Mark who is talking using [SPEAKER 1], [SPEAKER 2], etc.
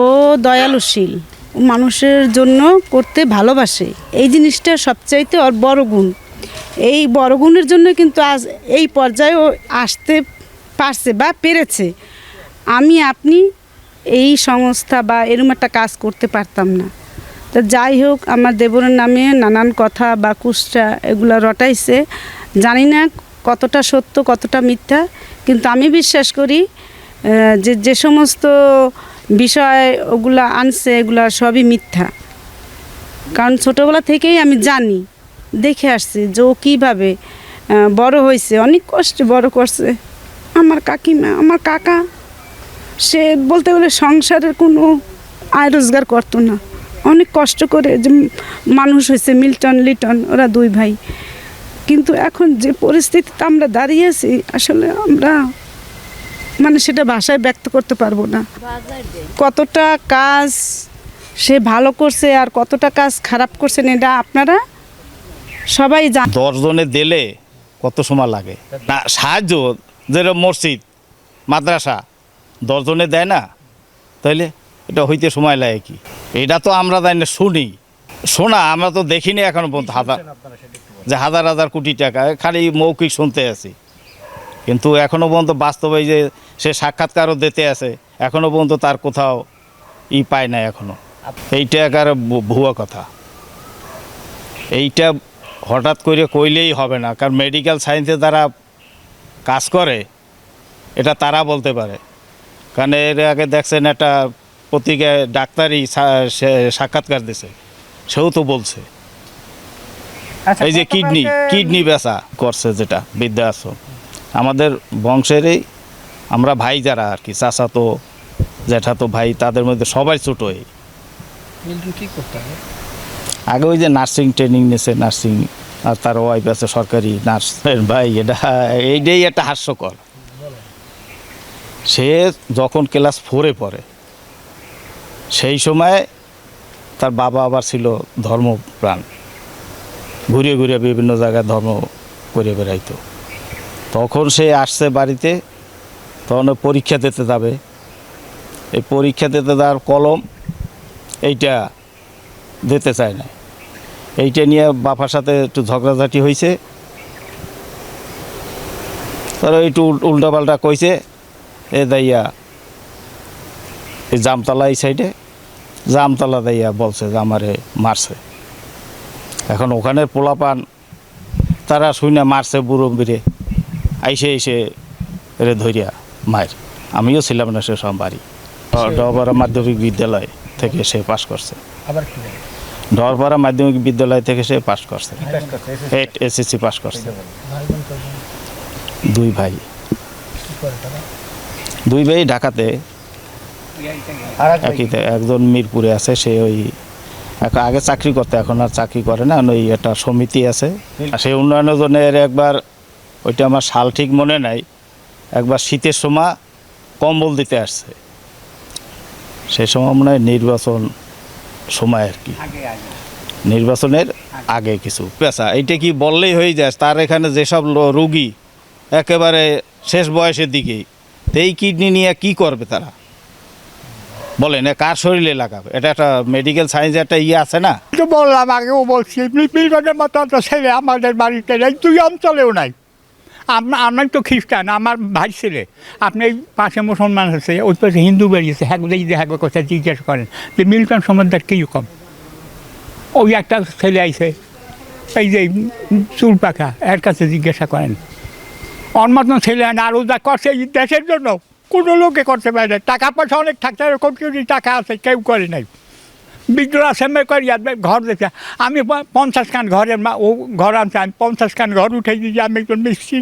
[SPEAKER 1] ও দয়ালুশীল। মানুষের জন্য করতে ভালোবাসে। এই জিনিসটা সবচাইতে ওর বড় গুণ। এই বড় গুণের জন্য কিন্তু আজ এই পর্যায়ে আসতে পারছে বা পেরেছে। আমি, আপনি এই সংস্থা বা এরকম একটা কাজ করতে পারতাম না। তো যাই হোক, আমার দেবরের নামে নানান কথা বা কুষ্টা এগুলো রটাইছে। জানি না কতটা সত্য, কতটা মিথ্যা, কিন্তু আমি বিশ্বাস করি যে যে সমস্ত বিষয় ওগুলা আনছে, এগুলো সবই মিথ্যা। কারণ ছোটোবেলা থেকেই আমি জানি, দেখে আসছি যে ও কীভাবে বড় হয়েছে। অনেক কষ্টে বড় করছে। আমার কাকিমা, আমার কাকা, সে বলতে গেলে সংসারের কোনো আয় রোজগার করতো না। অনেক কষ্ট করে যে মানুষ হয়েছে, মিল্টন, লিটন, ওরা দুই ভাই। কিন্তু এখন যে পরিস্থিতিতে আমরা দাঁড়িয়েছি আসলে আমরা মানে সেটা ভাষায় ব্যক্ত করতে পারব না। কতটা কাজ সে ভালো করছে আর কতটা কাজ খারাপ করছেন এটা আপনারা সবাই জান
[SPEAKER 2] দশজনে দিলে কত সময় লাগে? না, সাহায্য, যেরকম মসজিদ, মাদ্রাসা, দশজনে দেয় না, তাইলে এটা হইতে সময় লাগে কি? এটা তো আমরা তাই না, শুনি। শোনা, আমরা তো দেখিনি এখনও পর্যন্ত হাজার যে হাজার হাজার কোটি টাকা, খালি মৌখিক শুনতে আছি। কিন্তু এখনও পর্যন্ত বাস্তবে যে সে সাক্ষাৎকারও দিতে আছে এখনও পর্যন্ত তার কোথাও ই পায় না এখনও এইটা একার ভুয়া কথা। এইটা হঠাৎ করে কইলেই হবে না কারণ মেডিকেল সায়েন্সে তারা কাজ করে এটা তারা বলতে পারে। কারণ এর আগে দেখছেন একটা পত্রিকায় ডাক্তারই সাক্ষাৎকার দিছে সেও তো বলছে। এই যে কিডনি কিডনি বেচা করছে যেটা বৃদ্ধাশ্রম। আমাদের বংশেরই আমরা ভাই যারা আর কি চাচা তো জ্যাঠা তো ভাই তাদের মধ্যে সবাই ছোট
[SPEAKER 3] করতে হবে?
[SPEAKER 2] আগে ওই যে নার্সিং ট্রেনিং নিয়েছে নার্সিং আর তার ওয়াইফ আছে সরকারি নার্স। ভাই এটা এইটাই একটা হাস্যকর। সে যখন ক্লাস ফোরে পড়ে সেই সময় তার বাবা আবার ছিল ধর্মপ্রাণ। ঘুরিয়ে ঘুরিয়ে বিভিন্ন জায়গায় ধর্ম করে বেড়াইতো। তখন সে আসছে বাড়িতে, তখন পরীক্ষা দিতে যাবে। এই পরীক্ষা দিতে যাওয়ার কলম এইটা দিতে চায় না। এইটা নিয়ে বাপার সাথে একটু ঝগড়াঝাটি হয়েছে তারা একটু উল্টা পাল্টা কইছে, এ দাইয়া, এই জামতলা এই সাইডে, জামতলা দাইয়া বলছে যে আমারে মারছে। এখন ওখানে পোলাপান, তারা শুনে মারছে বুড়ো বিরে আইসে এসে রে ধরিয়া মায়ের। আমিও ছিলাম না সে সব বাড়ি ডবরা মাধ্যমিক বিদ্যালয় থেকে সে পাশ করছে।
[SPEAKER 3] আবার
[SPEAKER 2] ডরপাড়া মাধ্যমিক বিদ্যালয় থেকে সে পাশ করছে। এইট এসএসসি পাশ করছে? দুই ভাই? দুই ভাই ঢাকাতে। একইতে একজন মিরপুরে আছে সে ওই আগে চাকরি করতে এখন আর চাকরি করে না। ওই একটা সমিতি আছে। সেই উন্নয়নের জন্য একবার ওইটা আমার সাল ঠিক মনে নাই। একবার শীতের সময় কম্বল দিতে আসছে। সেই সময় মনে হয় নির্বাচন সময় আর কি। নির্বাচনের আগে কিছু। পেশা এইটা কি বললেই হয়ে যায় তার এখানে যেসব রুগী একেবারে শেষ বয়সের দিকেই তো এই কিডনি নিয়ে কি করবে তারা? বলেন এ কার শরীরে লাগাবে? এটা একটা মেডিকেল সায়েন্সে একটা ইয়ে আছে না?
[SPEAKER 4] তো বললাম আগেও বলছি মিলনের মতো ছেলে আমাদের বাড়িতে নেই দুই অঞ্চলেও নাই। আমরা আমি তো খ্রিস্টান, আমার ভাই ছেলে। আপনি পাশে মুসলমান আছে ওই পাশে হিন্দু বেরিয়েছে হ্যাঁ যে হ্যাঁ কথা জিজ্ঞেস করেন, যে মিল্টন সম্বন্ধে কীরকম ওই একটা ছেলে আইছে, এই যে চুল পাখা, এর কাছে জিজ্ঞাসা করেন। ওর মতন ছেলে না আরও যা করছে এই দেশের জন্য, কোনো লোকে করতে পারে টাকা পয়সা অনেক থাকতে কোটি কোটি টাকা আছে, কেউ করে নাই। বিদ্রোহ সেমে করিয়া ঘর দেখে আমি পঞ্চাশ খান ঘরের মা ও ঘর আনছে, আমি পঞ্চাশ খান ঘর উঠে দিয়েছি, আমি একজন মিস্ত্রি।